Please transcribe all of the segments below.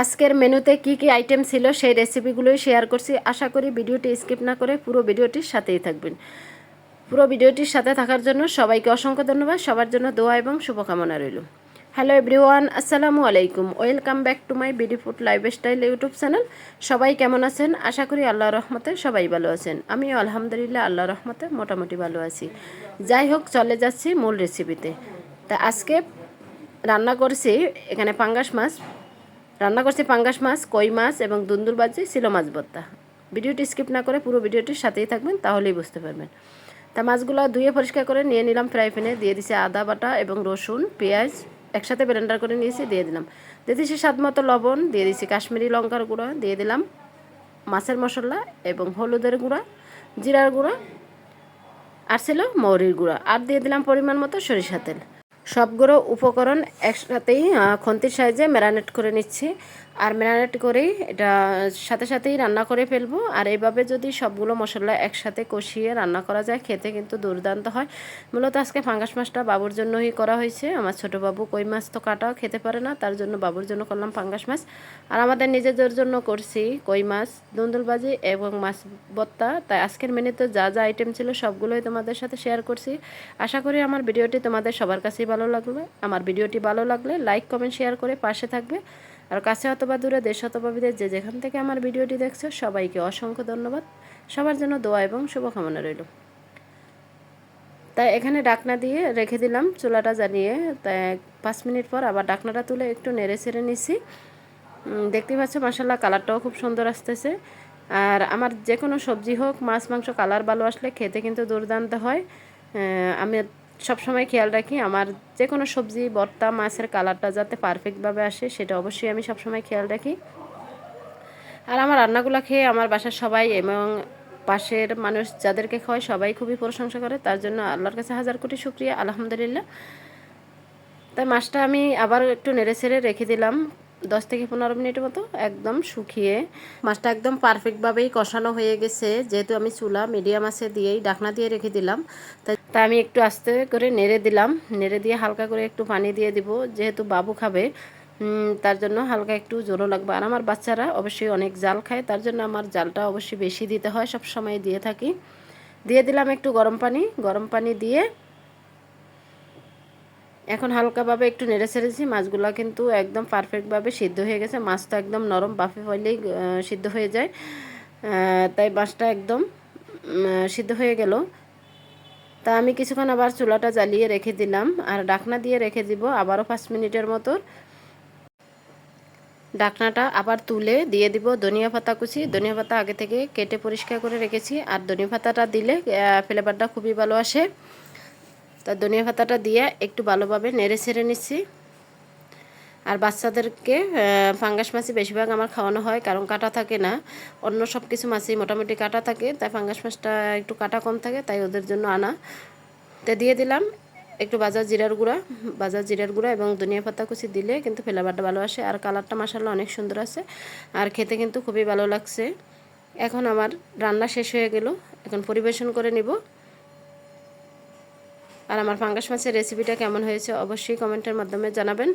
আজকের মেনুতে কি কি আইটেম ছিল সেই রেসিপিগুলোই শেয়ার করছি। আশা করি ভিডিওটি স্কিপ না করে পুরো ভিডিওটির সাথেই থাকবেন। পুরো ভিডিওটির সাথে থাকার জন্য সবাইকে অসংখ্য ধন্যবাদ। সবার জন্য দোয়া এবং শুভকামনা রইল। হ্যালো এভরিওয়ান আসসালামু আলাইকুম। Welcome back to my BD food lifestyle YouTube channel সবাই কেমন আছেন? আশা করি আল্লাহ রহমতে সবাই ভালো আছেন। আমিও আলহামদুলিল্লাহ আল্লাহ রহমতে মোটামুটি ভালো আছি। যাই হোক, চলে যাচ্ছি মূল রেসিপিতে তা আজকে রান্না করছি এখানে পাঙ্গাস মাছ। রান্না করছি পাঙ্গাস মাছ, কই মাছ এবং দুন্দুর বাজি ছিল মাছ ভর্তা। ভিডিওটি স্কিপ না করে পুরো ভিডিওটির সাথেই থাকবেন, তাহলেই বুঝতে পারবেন। তা মাছগুলো ধুয়ে পরিষ্কার করে নিয়ে নিলাম ফ্রাই প্যানে। দিয়ে দিছি আদা বাটা এবং রসুন, পেঁয়াজ একসাথে ব্লেন্ডার করে নিয়েছি, দিয়ে দিলাম। দিয়ে দিছি স্বাদ মতো লবণ, দিয়ে দিছি কাশ্মীরি লঙ্কার গুঁড়ো, দিয়ে দিলাম মাছের মশলা এবং হলুদের গুঁড়া, জিরার গুঁড়া, আর ছিল মৌরির গুঁড়া। আর দিয়ে দিলাম পরিমাণ মতো সরিষা তেল। সবগুলো উপকরণ একসাথেই খন্তির সাহায্যে ম্যারানেট করে নিচ্ছি। আর ম্যারানেট করেই এটা, সাথে সাথেই রান্না করে ফেলব। আর এইভাবে যদি সবগুলো মশলা একসাথে কষিয়ে রান্না করা যায়, খেতে কিন্তু দুর্দান্ত হয়। মূলত আজকে ফাঙ্গাস মাছটা বাবুর জন্যই করা হয়েছে। আমার ছোট বাবু কই মাছ তো কাটাও, খেতে পারে না, তার জন্য বাবুর জন্য করলাম ফাঙ্গাস মাছ। আর আমাদের নিজেদের জন্য করছি কই মাছ দুন্দুলবাজি এবং মাছ বত্তা তাই আজকের মেনুতে যা যা আইটেম ছিল সবগুলোই তোমাদের সাথে শেয়ার করছি। আশা করি আমার ভিডিওটি তোমাদের সবার কাছেই ভালো লাগবে। আমার ভিডিওটি ভালো লাগলে লাইক কমেন্ট শেয়ার করে পাশে থাকবে। আর কাছে অথবা দূরে দেশ অথবা বিদেশ যে যেখান থেকে আমার ভিডিওটি দেখছ, সবাইকে অসংখ্য ধন্যবাদ। সবার জন্য দোয়া এবং শুভকামনা রইল। তাই এখানে ডাকনা দিয়ে রেখে দিলাম চুলাটা জ্বালিয়ে। তাই পাঁচ মিনিট পর আবার ডাকনাটা তুলে একটু নেড়ে ছেড়ে নিছি। দেখতে পাচ্ছ মশাল্লা কালারটাও খুব সুন্দর আসতেছে। আর আমার যে কোনো সবজি হোক, মাছ, মাংস, কালার ভালো আসলে খেতে কিন্তু দুর্দান্ত হয়। আমি সবসময় খেয়াল রাখি, আমার যে কোনো সবজি, ভর্তা, মাছের কালারটা যাতে পারফেক্টভাবে আসে, সেটা অবশ্যই আমি সবসময় খেয়াল রাখি। আর আমার রান্নাগুলো খেয়ে আমার বাসার সবাই এবং পাশের মানুষ যাদেরকে খাওয়ায় সবাই খুবই প্রশংসা করে। তার জন্য আল্লাহর কাছে হাজার কোটি শুক্রিয়া, আলহামদুলিল্লাহ। তাই মাছটা আমি আবার একটু নেড়ে ছেড়ে রেখে দিলাম। দশ থেকে পনেরো মিনিটের মতো একদম শুকিয়ে, মাছটা একদম পারফেক্টভাবেই কষানো হয়ে গেছে। যেহেতু আমি চুলা মিডিয়াম আছে দিয়েই ডাকনা দিয়ে রেখে দিলাম, তাই আমি একটু আস্তে করে নেড়ে দিলাম। নেড়ে দিয়ে হালকা করে একটু পানি দিয়ে দিব, যেহেতু বাবু খাবে তার জন্য হালকা একটু জোরও লাগবে। আর আমার বাচ্চারা অবশ্যই অনেক জাল খায়, তার জন্য আমার জালটা অবশ্যই বেশি দিতে হয় সব সময় দিয়ে থাকি। দিয়ে দিলাম একটু গরম পানি। গরম পানি দিয়ে এখন হালকাভাবে একটু নেড়ে ছেড়েছি মাছগুলো কিন্তু একদম পারফেক্টভাবে সিদ্ধ হয়ে গেছে। মাছটা একদম নরম বাফে হইলেই সিদ্ধ হয়ে যায়। তাই মাছটা একদম সিদ্ধ হয়ে গেল। তা আমি কিছুক্ষণ আবার চুলাটা জ্বালিয়ে রেখে দিলাম। আর ডাকনা দিয়ে রেখে দিব আবারও পাঁচ মিনিটের মতো। ডাকনাটা আবার তুলে দিয়ে দিব ধনিয়া পাতা কুচি। ধনিয়া পাতা আগে থেকে কেটে পরিষ্কার করে রেখেছি। আর ধনিয়া পাতাটা দিলে ফ্লেভারটা খুবই ভালো আসে। তা ধনিয়া পাতাটা দিয়ে একটু ভালোভাবে নেড়ে ছেড়ে নিচ্ছি। আর বাচ্চাদেরকে ফাঙ্গাস মাছই বেশিরভাগ আমার খাওয়ানো হয়, কারণ কাটা থাকে না। অন্য সব কিছু মাছই মোটামুটি কাটা থাকে, তাই ফাঙ্গাস মাছটা একটু কাটা কম থাকে, তাই ওদের জন্য আনা। তা দিয়ে দিলাম একটু বাজার জিরার গুঁড়া, বাজার জিরার গুঁড়া এবং ধনিয়া পাতা কুচি দিলে কিন্তু ফ্লেভারটা ভালো আসে। আর কালারটা মাসাল্লাহ অনেক সুন্দর আছে, আর খেতে কিন্তু খুবই ভালো লাগছে। এখন আমার রান্না শেষ হয়ে গেল, এখন পরিবেশন করে নিব। আর আমার ফাঙ্গাস মাছের রেসিপিটা কেমন হয়েছে অবশ্যই কমেন্টের মাধ্যমে জানাবেন।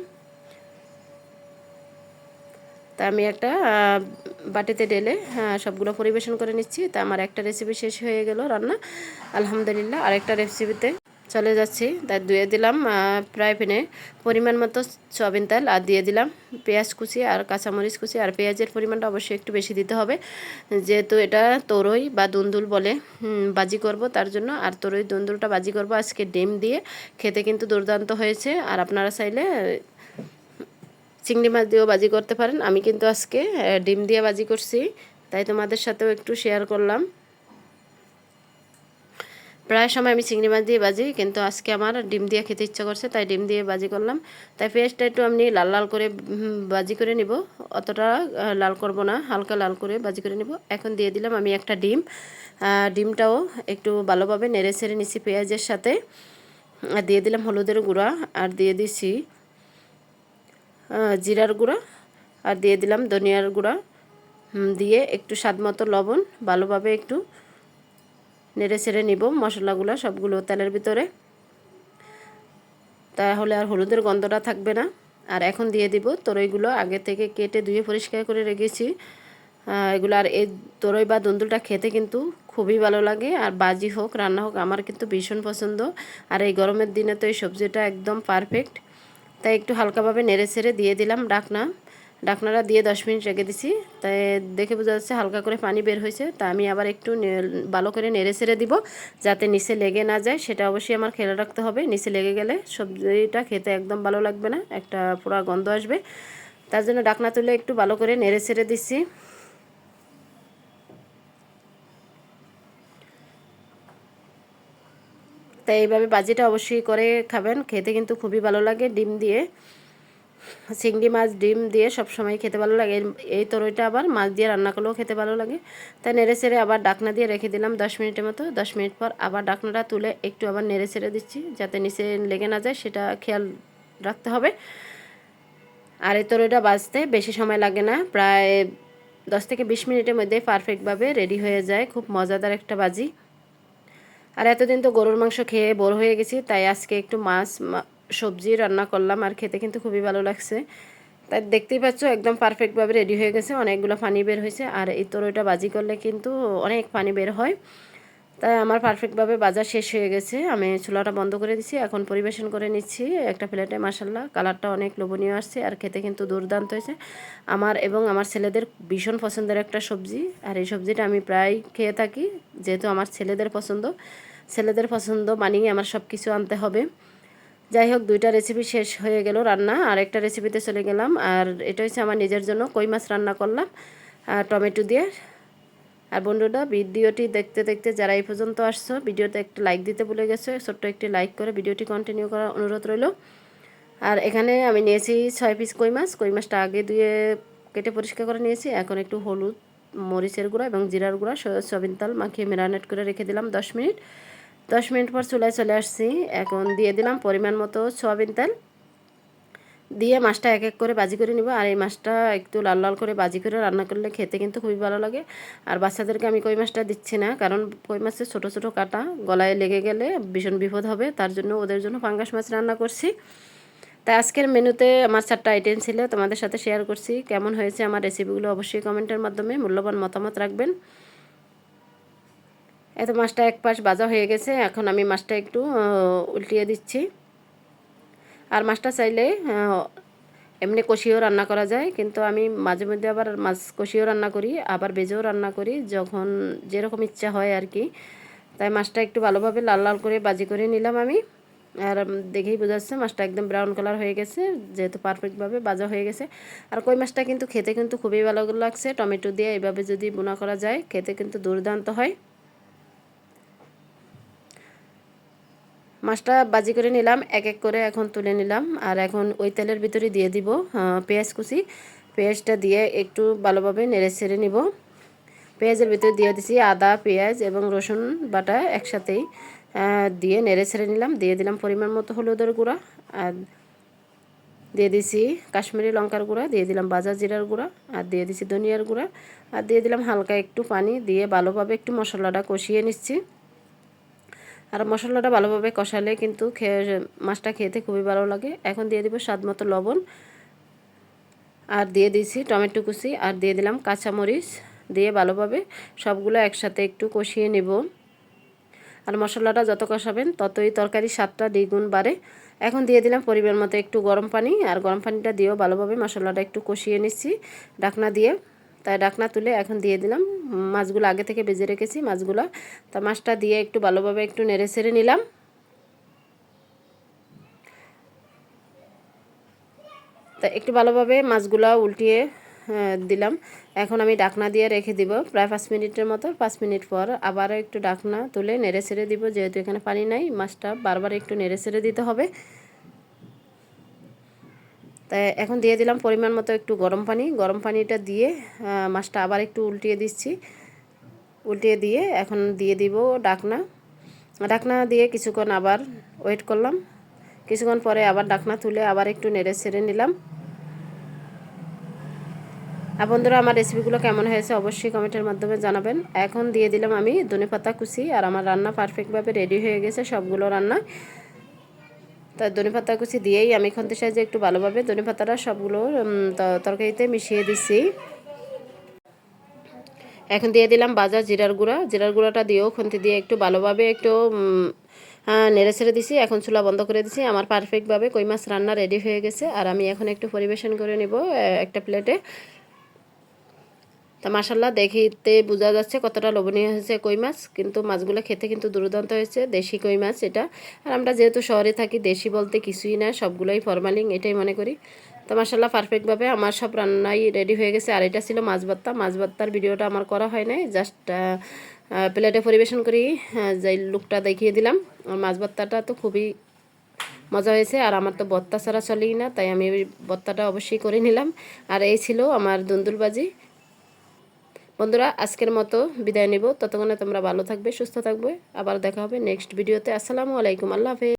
তা আমি একটা বাটিতে ডেলে হ্যাঁ, সবগুলো পরিবেশন করে নিচ্ছি। তা আমার একটা রেসিপি শেষ হয়ে গেল রান্না। আলহামদুলিল্লাহ আর একটা রেসিপিতে চলে যাচ্ছি। তাই ধুয়ে দিলাম ফ্রাই প্যানে। পরিমাণ মতো সয়াবিন তেল আর দিয়ে দিলাম। পেঁয়াজ কুচি আর কাঁচামরিচ কুচি আর পেঁয়াজের পরিমাণটা অবশ্যই একটু বেশি দিতে হবে। যেহেতু এটা তরই বা দুন্দুল বলে বাজি করব তার জন্য। আর তরই দুন্দুলটা বাজি করব আজকে ডিম দিয়ে। খেতে কিন্তু দুর্দান্ত হয়েছে। আর আপনারা চাইলে চিংড়ি মাছ দিয়েও বাজি করতে পারেন। আমি কিন্তু আজকে ডিম দিয়ে বাজি করছি। তাই তোমাদের সাথেও একটু শেয়ার করলাম। প্রায় সময় আমি চিংড়ি মাছ দিয়ে বাজি, কিন্তু আজকে আমার ডিম দিয়ে খেতে ইচ্ছা করছে, তাই ডিম দিয়ে বাজি করলাম। তাই পেঁয়াজটা একটু আমি লাল লাল করে বাজি করে নিব। অতটা লাল করব না, হালকা লাল করে বাজি করে নিব। এখন দিয়ে দিলাম আমি একটা ডিম। ডিমটাও একটু ভালোভাবে নেড়ে ছেড়ে নিচ্ছি পেঁয়াজের সাথে। আর দিয়ে দিলাম হলুদের গুঁড়া, আর দিয়ে দিছি জিরার গুঁড়া, আর দিয়ে দিলাম ধনিয়ার গুঁড়া। দিয়ে একটু স্বাদ মতো লবণ, ভালোভাবে একটু নেড়ে ছেড়ে নিব। মশলাগুলো সবগুলো তেলের ভিতরে। তাহলে আর হলুদের গন্ধটা থাকবে না। আর এখন দিয়ে দিব তরইগুলো। আগে থেকে কেটে ধুয়ে পরিষ্কার করে রেখেছি। এগুলো আর এই তরই বা দুন্দুলটা খেতে কিন্তু খুবই ভালো লাগে। আর বাজি হোক, রান্না হোক, আমার কিন্তু ভীষণ পছন্দ। আর এই গরমের দিনে তো এই সবজিটা একদম পারফেক্ট তাই একটু হালকাভাবে নেড়ে ছেড়ে দিয়ে দিলাম ডাকনা। ডাকনাটা দিয়ে দশ মিনিট রেখে দিছি। তাই দেখে বোঝা যাচ্ছে হালকা করে পানি বের হয়েছে। তা আমি আবার একটু ভালো করে নেড়ে ছেড়ে দিব যাতে নিচে লেগে না যায়। সেটা অবশ্যই আমার খেয়াল রাখতে হবে। নিচে লেগে গেলে সবজিটা খেতে একদম ভালো লাগবে না। একটা পুরা গন্ধ আসবে। তার জন্য ডাকনা তুলে একটু ভালো করে নেড়ে ছেড়ে দিচ্ছি। তাই এইভাবে বাজিটা অবশ্যই করে খাবেন। খেতে কিন্তু খুবই ভালো লাগে ডিম দিয়ে। চিংড়ি মাছ, ডিম দিয়ে সব সময় খেতে ভালো লাগে। এই তরইটা আবার মাছ দিয়ে রান্না করলেও খেতে ভালো লাগে। তাই নেড়ে ছেড়ে আবার ডাকনা দিয়ে রেখে দিলাম দশ মিনিটের মতো। দশ মিনিট পর আবার ডাকনাটা তুলে একটু আবার নেড়ে ছেড়ে দিচ্ছি যাতে নিচে লেগে না যায়, সেটা খেয়াল রাখতে হবে। আর এই তরইটা বাজতে বেশি সময় লাগে না। প্রায় দশ থেকে বিশ মিনিটের মধ্যে পারফেক্টভাবে রেডি হয়ে যায়। খুব মজাদার একটা বাজি আর এতদিন তো গরুর মাংস খেয়ে বোর হয়ে গেছি, তাই আজকে একটু মাছ সবজি রান্না করলাম আর খেতে কিন্তু খুবই ভালো লাগছে। তাই দেখতেই পাচ্ছ একদম পারফেক্টভাবে রেডি হয়ে গেছে, অনেকগুলো পানি বের হয়েছে আর এই তরইটা বাজি করলে কিন্তু অনেক পানি বের হয়। তাই আমার পারফেক্টভাবে বাজার শেষ হয়ে গেছে, আমি চুলাটা বন্ধ করে দিছি, এখন পরিবেশন করে নিচ্ছি একটা প্লেটে মাসাল্লাহ কালারটা অনেক লোভনীয় আসছে আর খেতে কিন্তু দুর্দান্ত হয়েছে। আমার এবং আমার ছেলেদের ভীষণ পছন্দের একটা সবজি আর এই সবজিটা আমি প্রায় খেয়ে থাকি, যেহেতু আমার ছেলেদের পছন্দ। ছেলেদের পছন্দ মানিয়ে আমার সব কিছু আনতে হবে। যাই হোক দুইটা রেসিপি শেষ হয়ে গেল রান্না আর একটা রেসিপিতে চলে গেলাম। আর এটা হচ্ছে আমার নিজের জন্য কই মাছ রান্না করলাম আর টমেটো দিয়ে। আর বন্ধুরা, ভিডিওটি দেখতে দেখতে যারা এই পর্যন্ত আসছো, ভিডিওতে একটু লাইক দিতে ভুলে গেছো, ছোট্ট একটি লাইক করে ভিডিওটি কন্টিনিউ করার অনুরোধ রইল। আর এখানে আমি নিয়েছি ছয় পিস কই মাছ, কই মাছটা আগে দিয়ে কেটে পরিষ্কার করে নিয়েছি। এখন একটু হলুদ মরিচের গুঁড়া এবং জিরার গুঁড়া সয়াবিন তেল মাখিয়ে ম্যারিনেট করে রেখে দিলাম দশ মিনিট। দশ মিনিট পর চুলায় চলে আসছি। এখন দিয়ে দিলাম পরিমাণ মতো সয়াবিন তেল। দিয়ে মাছটা এক এক করে বাজি করে নিব। আর এই মাছটা একটু লাল লাল করে বাজি করে রান্না করলে খেতে কিন্তু খুবই ভালো লাগে। আর বাচ্চাদেরকে আমি কই মাছটা দিচ্ছি না, কারণ কই মাছের ছোট ছোট কাটা গলায় লেগে গেলে ভীষণ বিপদ হবে। তার জন্য ওদের জন্য পাঙ্গাস মাছ রান্না করছি। তাই আজকের মেনুতে আমার চারটা আইটেম ছিল, তোমাদের সাথে শেয়ার করছি। কেমন হয়েছে আমার রেসিপিগুলো অবশ্যই কমেন্টের মাধ্যমে মূল্যবান মতামত রাখবেন। এত মাছটা এক পাশ বাজা হয়ে গেছে, এখন আমি মাছটা একটু উল্টিয়ে দিচ্ছি। আর মাছটা চাইলে এমনি কষিয়েও রান্না করা যায়, কিন্তু আমি মাঝে মধ্যে আবার মাছ কষিয়েও রান্না করি, আবার বেজেও রান্না করি, যখন যেরকম ইচ্ছা হয় আর কি। তাই মাছটা একটু ভালোভাবে লাল লাল করে বাজি করে নিলাম আমি। আর দেখেই বোঝা যাচ্ছে মাছটা একদম ব্রাউন কালার হয়ে গেছে, যেহেতু পারফেক্টভাবে বাজা হয়ে গেছে। আর কই মাছটা কিন্তু খেতে কিন্তু খুবই ভালো লাগছে, টমেটো দিয়ে এইভাবে যদি বোনা করা যায়, খেতে কিন্তু দুর্দান্ত হয়। মাছটা বাজি করে নিলাম, এক এক করে এখন তুলে নিলাম। আর এখন ওই তেলের ভিতরে দিয়ে দিব পেঁয়াজ কুচি। পেঁয়াজটা দিয়ে একটু ভালোভাবে নেড়ে ছেড়ে নিব। পেঁয়াজের ভিতরে দিয়ে দিছি আদা, পেঁয়াজ এবং রসুন বাটা একসাথেই দিয়ে নেড়ে ছেড়ে নিলাম। দিয়ে দিলাম পরিমাণ মতো হলুদের গুঁড়া। আর দিয়ে দিছি কাশ্মীরি লঙ্কার গুঁড়া, দিয়ে দিলাম বাজার জিরার গুঁড়া, আর দিয়ে দিছি ধনিয়ার গুঁড়া। আর দিয়ে দিলাম হালকা একটু পানি দিয়ে ভালোভাবে একটু মশলাটা কষিয়ে নিচ্ছি। আর মশলাটা ভালোভাবে কষালে কিন্তু খেয়ে মাছটা খেতে খুবই ভালো লাগে। এখন দিয়ে দিব স্বাদ মতো লবণ। আর দিয়ে দিয়েছি টমেটো কুচি আর দিয়ে দিলাম কাঁচামরিচ। দিয়ে ভালোভাবে সবগুলো একসাথে একটু কষিয়ে নেব। আর মশলাটা যত কষাবেন ততই তরকারি স্বাদটা দ্বিগুণ বাড়ে। এখন দিয়ে দিলাম পরিমাণ মতো একটু গরম পানি। আর গরম পানিটা দিয়েও ভালোভাবে মশলাটা একটু কষিয়ে নিচ্ছি। ঢাকনা দিয়ে। তাই ডাকনা তুলে এখন দিয়ে দিলাম। মাছগুলো আগে থেকে বেজে রেখেছি মাছগুলো। তা মাছটা দিয়ে একটু ভালোভাবে একটু নেড়ে ছেড়ে নিলাম। তা একটু ভালোভাবে মাছগুলো উল্টিয়ে দিলাম। এখন আমি ডাকনা দিয়ে রেখে দিব প্রায় পাঁচ মিনিটের মতো। পাঁচ মিনিট পর আবার একটু ডাকনা তুলে নেড়ে ছেড়ে দিব। যেহেতু এখানে পানি নাই, মাছটা বারবার একটু নেড়ে ছেড়ে দিতে হবে। তাই এখন দিয়ে দিলাম পরিমাণ মতো একটু গরম পানি। গরম পানিটা দিয়ে মাছটা আবার একটু উল্টিয়ে দিচ্ছি। উল্টিয়ে দিয়ে এখন দিয়ে দিব ডাকনা। ডাকনা দিয়ে কিছুক্ষণ আবার ওয়েট করলাম। কিছুক্ষণ পরে আবার ডাকনা তুলে আবার একটু নেড়ে ছেড়ে নিলাম। আর বন্ধুরা, আমার রেসিপিগুলো কেমন হয়েছে অবশ্যই কমেন্টের মাধ্যমে জানাবেন। এখন দিয়ে দিলাম আমি ধনে পাতা কুচি, আর আমার রান্না পারফেক্টভাবে রেডি হয়ে গেছে সবগুলো রান্না। তা ধনে পাতা কুচি দিয়েই আমি খন্তি সাইজে একটু ভালোভাবে ধনে পাতাটা সবগুলো তরকারিতে মিশিয়ে দিছি। এখন দিয়ে দিলাম বাজার জিরার গুঁড়া। জিরার গুঁড়াটা দিয়েও খুন্তি দিয়ে একটু ভালোভাবে একটু নেড়ে ছেড়ে দিছি। এখন চুলা বন্ধ করে দিছি। আমার পারফেক্টভাবে কই মাছ রান্না রেডি হয়ে গেছে। আর আমি এখন একটু পরিবেশন করে নিব একটা প্লেটে তা মাসাল্লাহ দেখিতে বোঝা যাচ্ছে কতটা লোভনীয় হয়েছে কই মাছ কিন্তু মাছগুলো খেতে কিন্তু দুর্দান্ত হয়েছে দেশি কই মাছ এটা। আর আমরা যেহেতু শহরে থাকি দেশি বলতে কিছুই না সবগুলোই ফরমালিং এটাই মনে করি। তো মাসাল্লাহ পারফেক্টভাবে আমার সব রান্নাই রেডি হয়ে গেছে। আর এটা ছিল মাছ ভর্তা। মাছ ভর্তার ভিডিওটা আমার করা হয় নাই জাস্ট প্লেটে পরিবেশন করি আহ, যে লুকটা দেখিয়ে দিলাম। আর মাছ ভর্তাটা তো খুবই মজা হয়েছে আর আমার তো বত্তা ছাড়া চলেই না তাই আমি বত্তাটা অবশ্যই করে নিলাম। আর এই ছিল আমার দুন্দুলবাজি বন্ধুরা, আজকের মতো বিদায় নেব। ততক্ষণে তোমরা ভালো থাকবে, সুস্থ থাকবে। আবার দেখা হবে নেক্সট ভিডিওতে। আসসালামু আলাইকুম। আল্লাহ হাফেজ।